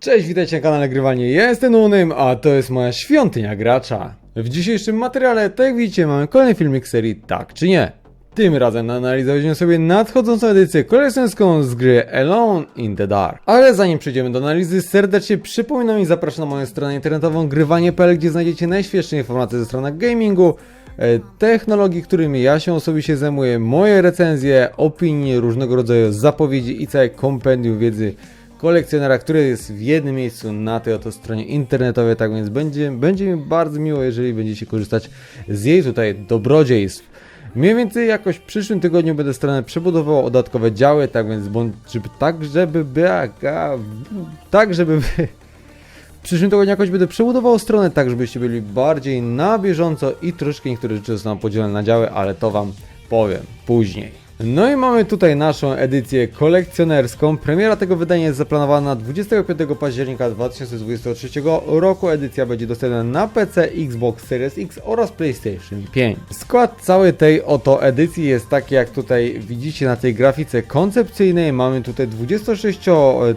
Cześć, witajcie na kanale Grywanie, ja jestem Unym, a to jest moja świątynia gracza. W dzisiejszym materiale, tak jak widzicie, mamy kolejny filmik serii Tak czy Nie. Tym razem na analizę weźmiemy sobie nadchodzącą edycję kolekcjonerską z gry Alone in the Dark. Ale zanim przejdziemy do analizy, serdecznie przypominam i zapraszam na moją stronę internetową grywanie.pl, gdzie znajdziecie najświeższe informacje ze strony gamingu, e, technologii, którymi ja się osobiście zajmuję, moje recenzje, opinie, różnego rodzaju zapowiedzi i całe kompendium wiedzy kolekcjonera, który jest w jednym miejscu na tej oto stronie internetowej, tak więc będzie, będzie mi bardzo miło, jeżeli będziecie korzystać z jej tutaj dobrodziejstw. Mniej więcej jakoś w przyszłym tygodniu będę stronę przebudował o dodatkowe działy, tak więc bądź, żeby, tak żeby ga- tak żeby by, w przyszłym tygodniu jakoś będę przebudował stronę tak, żebyście byli bardziej na bieżąco i troszkę niektóre rzeczy zostaną podzielone na działy, ale to wam powiem później. No i mamy tutaj naszą edycję kolekcjonerską. Premiera tego wydania jest zaplanowana na 25 października 2023 roku. Edycja będzie dostępna na PC, Xbox Series X oraz PlayStation 5. Skład całej tej oto edycji jest taki jak tutaj widzicie na tej grafice koncepcyjnej. Mamy tutaj 26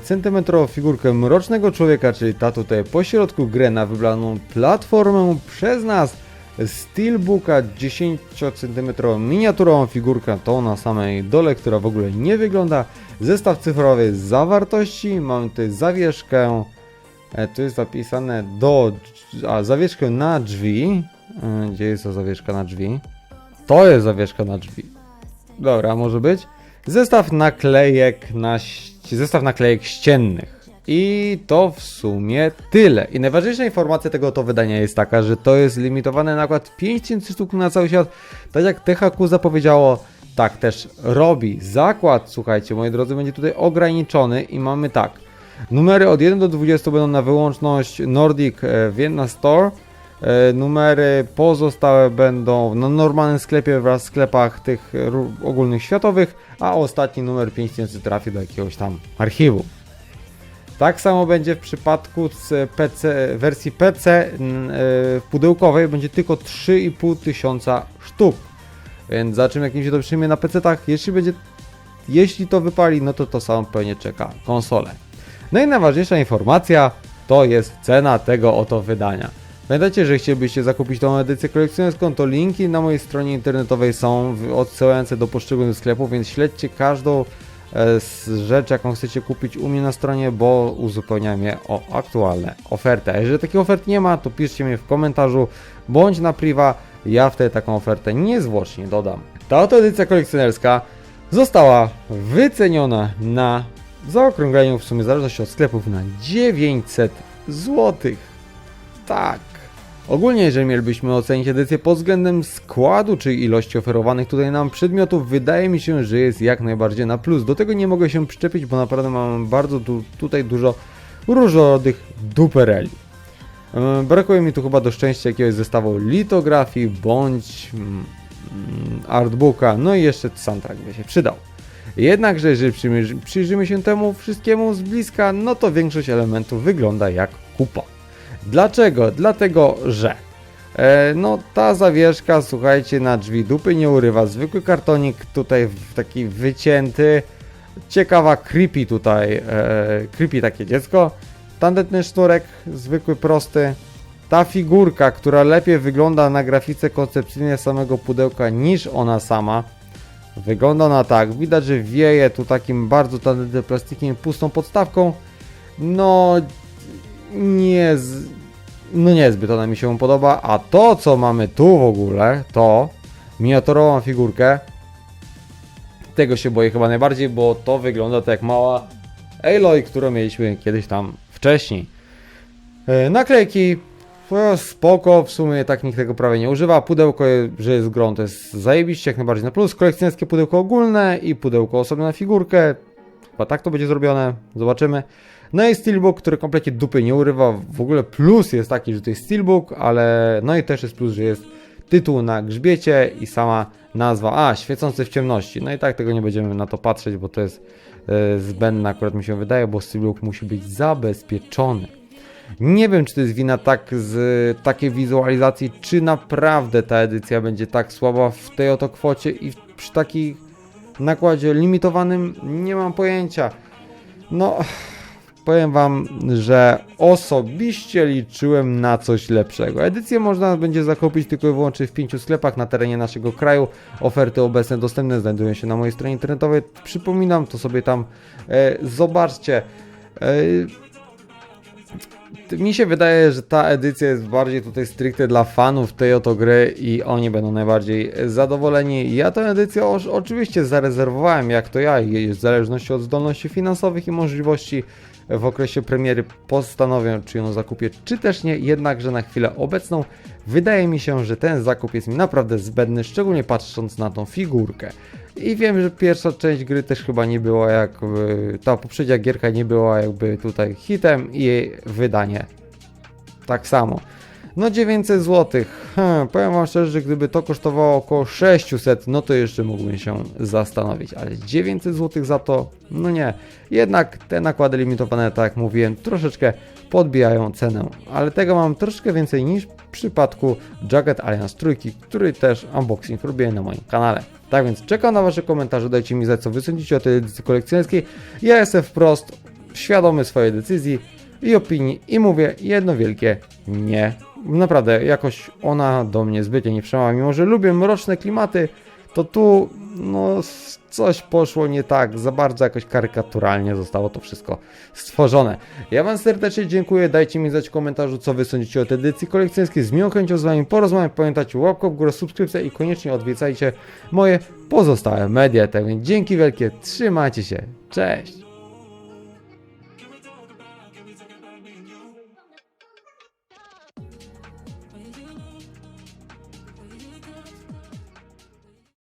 cm figurkę mrocznego człowieka, czyli ta tutaj pośrodku grę na wybraną platformę przez nas. Steelbooka 10 cm miniaturową figurkę, to na samej dole, która w ogóle nie wygląda. Zestaw cyfrowy zawartości, mamy tutaj zawieszkę, e, tu jest zapisane do, a zawieszkę na drzwi, E, gdzie jest ta zawieszka na drzwi? To jest zawieszka na drzwi. Dobra, może być. Zestaw naklejek na, zestaw naklejek ściennych. I to w sumie tyle. I najważniejsza informacja tego oto wydania jest taka, że to jest limitowane na nakład 5000 sztuk na cały świat. Tak jak THQ zapowiedziało, tak też robi. Zakład, słuchajcie, moi drodzy, będzie tutaj ograniczony i mamy tak. Numery od 1 do 20 będą na wyłączność Nordic Vienna Store. E, Numery pozostałe będą na normalnym sklepie wraz w sklepach tych ogólnych światowych, a ostatni numer 5000 trafi do jakiegoś tam archiwum. Tak samo będzie w przypadku z PC, wersji PC n- e, pudełkowej, będzie tylko 3,5 tysiąca sztuk. Więc za czym jak mi się to przyjmie na PC-tach, jeśli będzie, jeśli to wypali, no to to samo pewnie czeka konsolę. No i najważniejsza informacja to jest cena tego oto wydania. Pamiętajcie, że chcielibyście zakupić tą edycję kolekcjonerską, to linki na mojej stronie internetowej są odsyłające do poszczególnych sklepów, więc śledźcie każdą rzecz, jaką chcecie kupić u mnie na stronie, bo uzupełniam je o aktualne oferty. A jeżeli takiej oferty nie ma, to piszcie mi w komentarzu bądź na priwa, ja wtedy taką ofertę niezwłocznie dodam. Ta oto edycja kolekcjonerska została wyceniona na zaokrągleniu w sumie w zależności od sklepów na 900 zł. Tak. Ogólnie, jeżeli mielibyśmy ocenić edycję pod względem składu czy ilości oferowanych tutaj nam przedmiotów, wydaje mi się, że jest jak najbardziej na plus. Do tego nie mogę się przyczepić, bo naprawdę mam bardzo tu, tutaj dużo różnorodnych dupereli. Brakuje mi tu chyba do szczęścia jakiegoś zestawu litografii bądź mm, artbooka, no i jeszcze soundtrack by się przydał. Jednakże, jeżeli przyjrzymy się temu wszystkiemu z bliska, no to większość elementów wygląda jak kupa. Dlaczego? Dlatego, że e, no ta zawieszka, słuchajcie, na drzwi dupy nie urywa. Zwykły kartonik tutaj taki wycięty. Ciekawa creepy tutaj, e, creepy takie dziecko. Tandetny sznurek, zwykły, prosty. Ta figurka, która lepiej wygląda na grafice koncepcyjnej samego pudełka niż ona sama. Wygląda ona tak. Widać, że wieje tu takim bardzo tandetnym plastikiem, pustą podstawką. No, nie, z... no niezbyt ona mi się podoba. A to, co mamy tu w ogóle, to miniaturową figurkę. Tego się boję chyba najbardziej, bo to wygląda tak jak mała Aloy, którą mieliśmy kiedyś tam wcześniej. E, Naklejki no, spoko, w sumie tak nikt tego prawie nie używa. Pudełko, że jest gron, to jest zajebiście jak najbardziej na plus. Kolekcjonerskie pudełko ogólne i pudełko osobne na figurkę. Chyba tak to będzie zrobione, zobaczymy. No i Steelbook, który kompletnie dupy nie urywa. W ogóle plus jest taki, że to jest Steelbook, ale no i też jest plus, że jest tytuł na grzbiecie i sama nazwa, a świecący w ciemności. No i tak tego nie będziemy na to patrzeć, bo to jest e, zbędne akurat mi się wydaje, bo Steelbook musi być zabezpieczony. Nie wiem, czy to jest wina tak z takiej wizualizacji, czy naprawdę ta edycja będzie tak słaba w tej oto kwocie i przy takim nakładzie limitowanym, nie mam pojęcia. No, powiem wam, że osobiście liczyłem na coś lepszego. Edycję można będzie zakupić tylko i wyłącznie w pięciu sklepach na terenie naszego kraju. Oferty obecne dostępne znajdują się na mojej stronie internetowej. Przypominam, to sobie tam e, zobaczcie. E, mi się wydaje, że ta edycja jest bardziej tutaj stricte dla fanów tej oto gry i oni będą najbardziej zadowoleni. Ja tę edycję oczywiście zarezerwowałem, jak to ja, w zależności od zdolności finansowych i możliwości w okresie premiery postanowię, czy ją zakupię, czy też nie. Jednakże na chwilę obecną wydaje mi się, że ten zakup jest mi naprawdę zbędny, szczególnie patrząc na tą figurkę. I wiem, że pierwsza część gry też chyba nie była jakby, ta poprzednia gierka nie była jakby tutaj hitem i jej wydanie tak samo. No 900 zł. Hmm, powiem wam szczerze, że gdyby to kosztowało około 600, no to jeszcze mógłbym się zastanowić, ale 900 zł za to, no nie. Jednak te nakłady limitowane, tak jak mówiłem, troszeczkę podbijają cenę, ale tego mam troszkę więcej niż w przypadku Jacket Alliance trójki, który też unboxing robię na moim kanale. Tak więc czekam na wasze komentarze, dajcie mi znać co wy sądzicie o tej edycji kolekcjonerskiej. Ja jestem wprost świadomy swojej decyzji i opinii i mówię jedno wielkie nie. Naprawdę, jakoś ona do mnie zbytnio nie przemawia, mimo że lubię mroczne klimaty, to tu no coś poszło nie tak, za bardzo jakoś karykaturalnie zostało to wszystko stworzone. Ja wam serdecznie dziękuję, dajcie mi znać w komentarzu co wy sądzicie o tej edycji kolekcjonerskiej, z miłą chęcią z wami porozmawiam, pamiętajcie łapkę w górę, subskrypcja i koniecznie odwiedzajcie moje pozostałe media, tak więc dzięki wielkie, trzymajcie się, cześć!